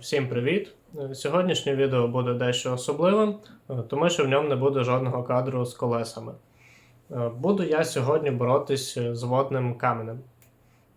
Всім привіт! Сьогоднішнє відео буде дещо особливим, е, тому що в ньому не буде жодного кадру з колесами. Е, Буду я сьогодні боротись з водним каменем.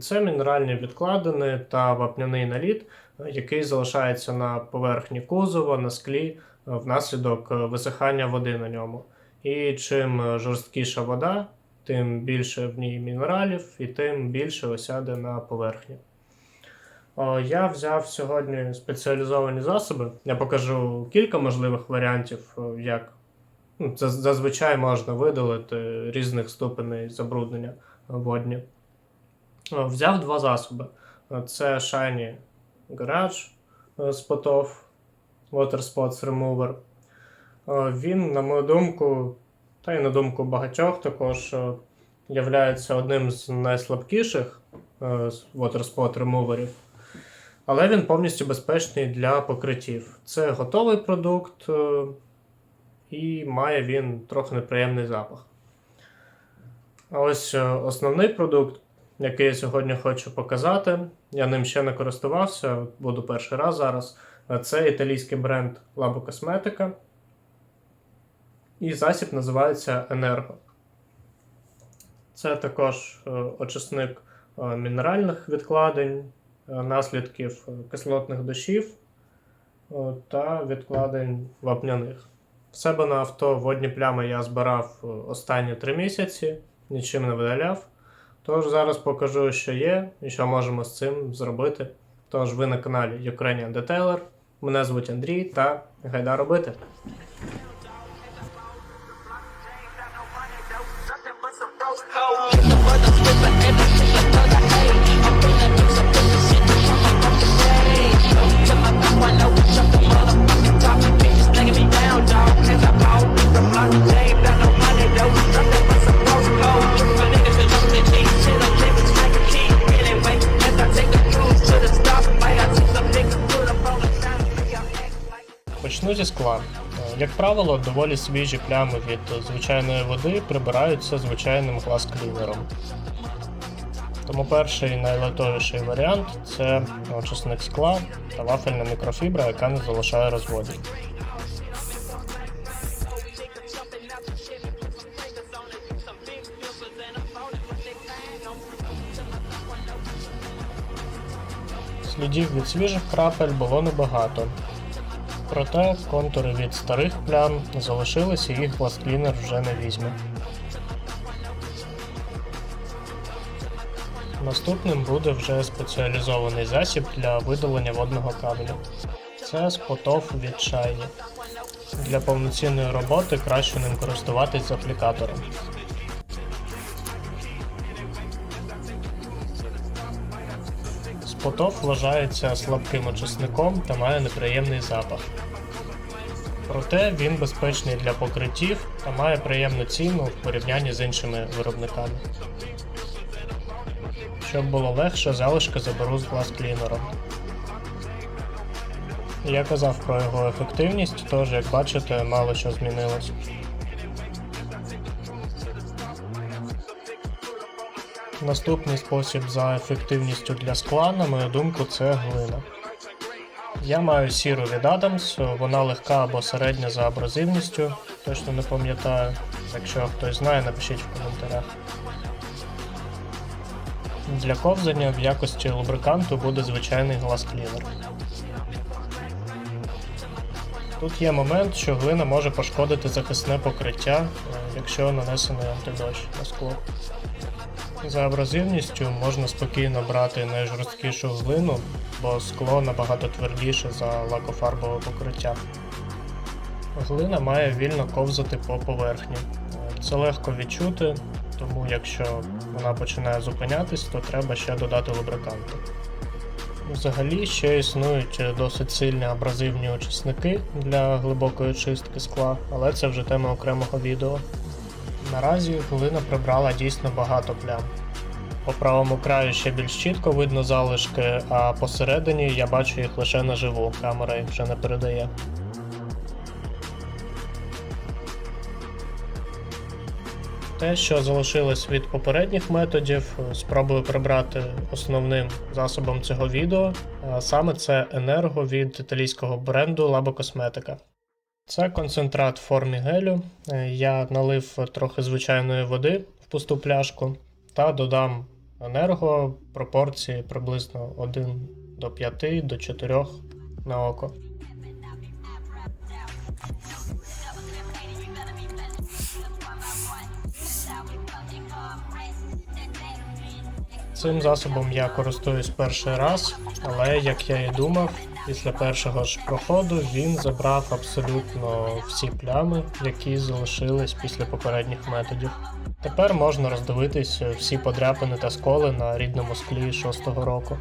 Це мінеральні відкладини та вапняний наліт, е, який залишається на поверхні кузова, на склі внаслідок висихання води на ньому. І чим жорсткіша вода, тим більше в ній мінералів і тим більше осяде на поверхні. О, Я взяв сьогодні спеціалізовані засоби. Я покажу кілька можливих варіантів, як ну, зазвичай можна видалити різних ступеней забруднення водні. Взяв два засоби. Це Shiny Garage е, з Potov Water Spots Remover. Він, на мою думку, та й на думку багатьох також являється одним з найслабкіших е, Water Spot ремуверів. Але він повністю безпечний для покриттів. Це готовий продукт, е, і має він трохи неприємний запах. А ось е, основний продукт, який я сьогодні хочу показати, я ним ще не користувався, буду перший раз зараз. Е, Це італійський бренд Labo Cosmetica. І засіб називається Energo. Це також очисник мінеральних відкладень, наслідків е, кислотних дощів е, та відкладень вапняних. В себе на авто водні плями я збирав е, останні три місяці, нічим не видаляв. Тож зараз покажу, що є і що можемо з цим зробити. Тож ви на каналі Ukrainian Detailer. Мене звуть Андрій та гайда робити. Почну зі скла. Е, Як правило, доволі свіжі плями від звичайної води прибираються звичайним глаз-клінером. Тому перший найлайтовіший варіант це очисник скла та вафельна мікрофібра, яка не залишає розводів. Слідів від свіжих крапель було небагато. Проте контури від старих плям залишились і їх гласклінер вже не візьме. Наступним буде вже спеціалізований засіб для видалення водного каменю. Це спотов від Shiny. Для повноцінної роботи краще ним користуватись аплікатором. Спотов вважається слабким очисником та має неприємний запах. Проте він безпечний для покриттів та має приємну ціну в порівнянні з іншими виробниками. Щоб було легше, залишки заберу з глаз-клінером. Я казав про його ефективність, тож, як бачите, мало що змінилось. Наступний спосіб за ефективністю для скла, на мою думку, це глина. Я маю сіру від Adams, вона легка або середня за абразивністю, точно не пам'ятаю. Якщо хтось знає, напишіть в коментарях. Для ковзання в якості лубриканту буде звичайний глаз-клінер. Тут є момент, що глина може пошкодити захисне покриття, е, якщо нанесений антидощ на скло. За абразивністю можна спокійно брати найжорсткішу глину, бо скло набагато твердіше за лакофарбове покриття. Глина має вільно ковзати по поверхні. Це легко відчути, тому якщо вона починає зупинятись, то треба ще додати лубриканту. Взагалі ще існують досить сильні абразивні очисники для глибокої чистки скла, але це вже тема окремого відео. Наразі глина прибрала дійсно багато плям. По правому краю ще більш чітко видно залишки, а посередині я бачу їх лише наживу, камера їх вже не передає. Те, що залишилось від попередніх методів, спробую прибрати основним засобом цього відео, саме це енерго від італійського бренду Labo Cosmetica. Це концентрат в формі гелю. Е, Я налив трохи звичайної води в пусту пляшку та додам енерго пропорції приблизно 1 до 5 до 4 на око. Цим засобом я користуюсь перший раз, але як я і думав, після першого ж проходу він забрав абсолютно всі плями, які залишились після попередніх методів. Тепер можна роздивитись всі подряпини та сколи на рідному склі шостого року.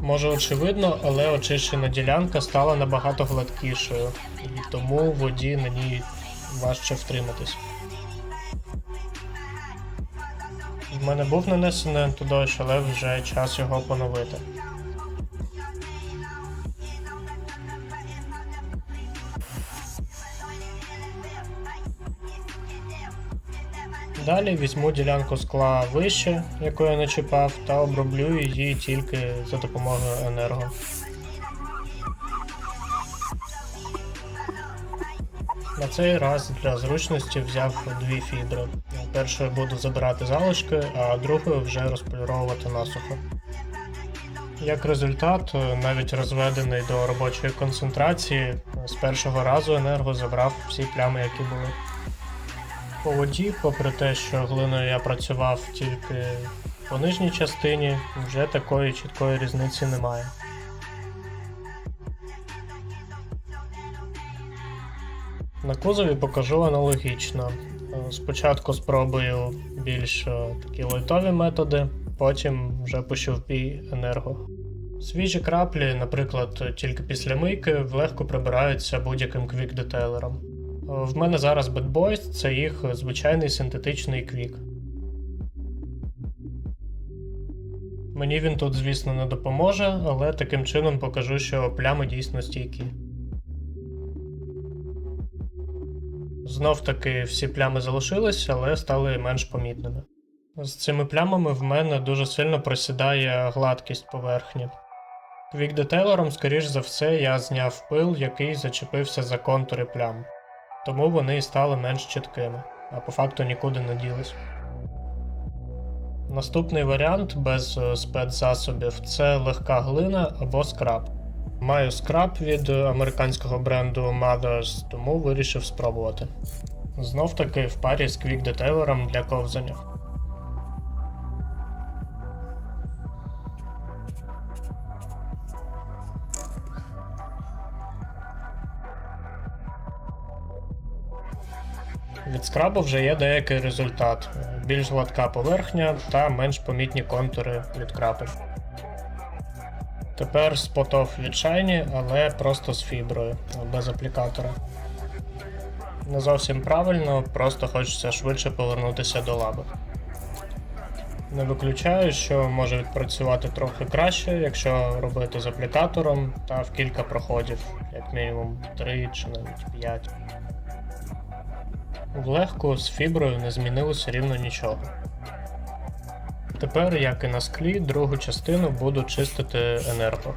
Може очевидно, але очищена ділянка стала набагато гладкішою, і тому воді на ній важче втриматись. В мене був нанесений антидощ, але вже час його поновити. Далі візьму ділянку скла вище, яку я не чіпав, та оброблю її тільки за допомогою енерго. На цей раз для зручності взяв дві фібри. Першою буду забирати залишки, а другою вже розполіровувати насухо. Як результат, навіть розведений до робочої концентрації, з першого разу енерго забрав всі плями, які були. По воді, попри те, що глиною я працював тільки по нижній частині, вже такої чіткої різниці немає. На кузові покажу аналогічно. Е, Спочатку спробую більш е, такі лайтові методи, потім вже пущу в бій енерго. Свіжі краплі, наприклад, тільки після мийки, легко прибираються будь-яким квік-детейлером. В мене зараз Bad Boys – це їх звичайний синтетичний квік. Мені він тут, звісно, не допоможе, але таким чином покажу, що плями дійсно стійкі. Знов таки всі плями залишились, але стали менш помітними. З цими плямами в мене дуже сильно просідає гладкість поверхні. Квік-детейлером, скоріш за все, я зняв пил, який зачепився за контури плям тому вони і стали менш чіткими, а по факту нікуди не ділись. Наступний варіант без е, спецзасобів це легка глина або скраб. Маю скраб від американського бренду Mothers, тому вирішив спробувати. Знов таки в парі з квік-детейлером для ковзання. Від скрабу вже є деякий результат: більш гладка поверхня та менш помітні контури від крапель. Тепер спотов від Shiny, але просто з фіброю, без аплікатора. Не зовсім правильно, просто хочеться швидше повернутися до лаби. Не виключаю, що може відпрацювати трохи краще, якщо робити з аплікатором та в кілька проходів, як мінімум 3 чи навіть 5. В легку з фіброю не змінилося рівно нічого. Тепер, як і на склі, другу частину буду чистити енерго.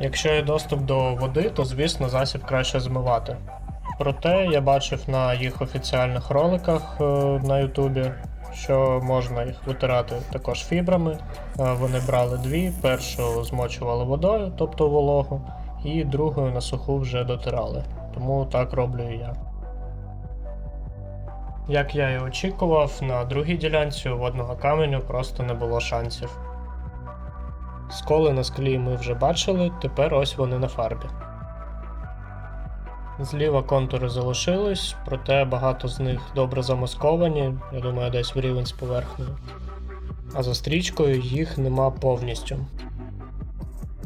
Якщо є доступ до води, то звісно засіб краще змивати. Проте я бачив на їх офіціальних роликах е, на Ютубі, що можна їх витирати також фібрами. Е, Вони брали дві, першу змочували водою, тобто вологу, і другою на суху вже дотирали. Тому так роблю і я. Як я і очікував, на другій ділянці у водного каменю просто не було шансів. Сколи на склі ми вже бачили, тепер ось вони на фарбі. Зліва контури залишились, проте багато з них добре замасковані, я думаю, десь в рівень з поверхнею. А за стрічкою їх нема повністю.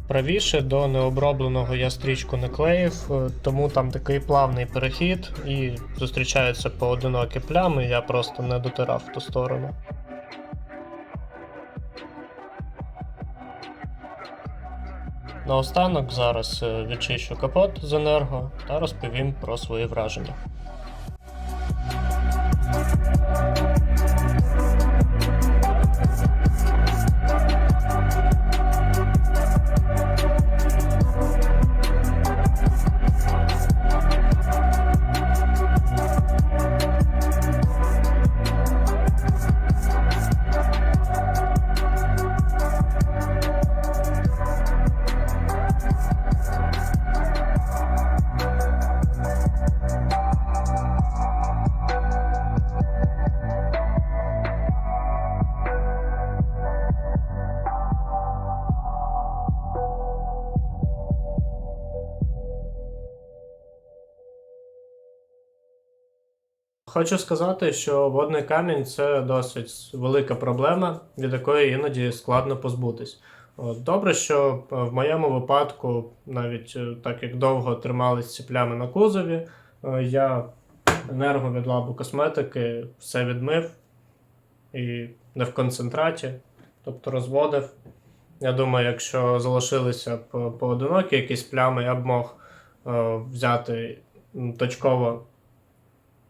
Правіше до необробленого я стрічку не клеїв, е, тому там такий плавний перехід і зустрічаються поодинокі плями, я просто не дотирав в ту сторону. Наостанок зараз е, відчищу капот з енерго та розповім про свої враження. Хочу сказати, що водний камінь це досить велика проблема, від якої іноді складно позбутись. Добре, що е, в моєму випадку, навіть е, так як довго тримались ці плями на кузові, е, я енерго від лабу косметики все відмив і не в концентраті, тобто розводив. Я думаю, якщо залишилися по- поодинокі якісь плями, я б мог взяти точково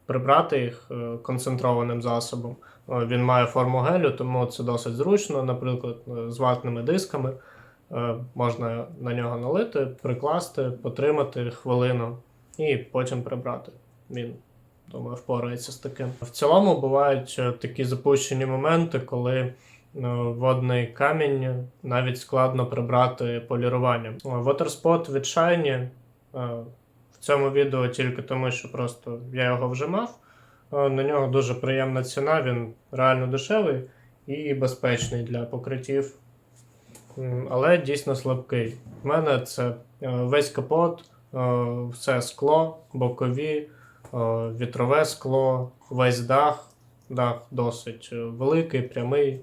прибрати їх е, концентрованим засобом. Е, Він має форму гелю, тому це досить зручно. Наприклад, е, з ватними дисками можна на нього налити, прикласти, потримати хвилину і потім прибрати. Він, думаю, впорається з таким. В цілому бувають такі запущені моменти, коли водний камінь навіть складно прибрати поліруванням. Е, Waterspot від Shiny цьому відео тільки тому, що просто я його вже мав. Е, На нього дуже приємна ціна, він реально дешевий і безпечний для покриттів. Але дійсно слабкий. У мене це е, весь капот, е, все скло, бокові, вітрове скло, весь дах. Дах досить великий, прямий,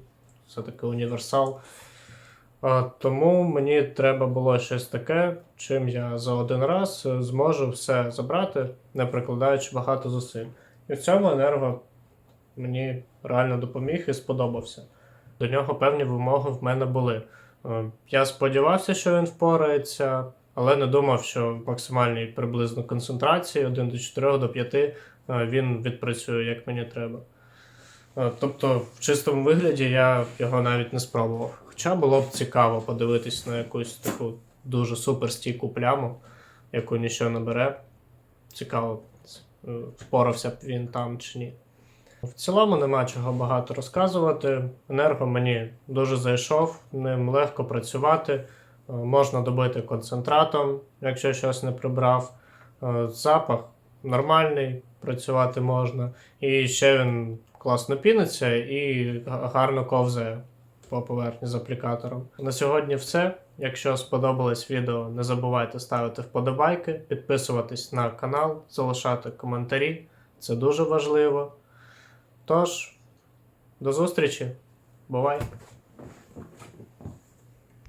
все таки універсал. Тому мені треба було щось таке, чим я за один раз е, зможу все забрати, не прикладаючи багато зусиль. І в цьому енерго мені реально допоміг і сподобався. До нього певні вимоги в мене були. Е, Я сподівався, що він впорається, але не думав, що в максимальній приблизно концентрації 1 до 4 до 5 е, він відпрацює як мені треба. Тобто, в чистому вигляді я його навіть не спробував. Хоча було б цікаво подивитись на якусь таку дуже суперстійку пляму, яку нічого не бере. Цікаво, е, впорався б він там чи ні. В цілому нема чого багато розказувати. Енерго мені дуже зайшов, ним легко працювати, е, можна добити концентратом, якщо щось не прибрав. Е, Запах нормальний, працювати можна. І ще він класно піниться і гарно ковзає по поверхні з аплікатором. На сьогодні все. Якщо сподобалось відео, не забувайте ставити вподобайки, підписуватись на канал, залишати коментарі. Це дуже важливо. Тож, до зустрічі. Бувай!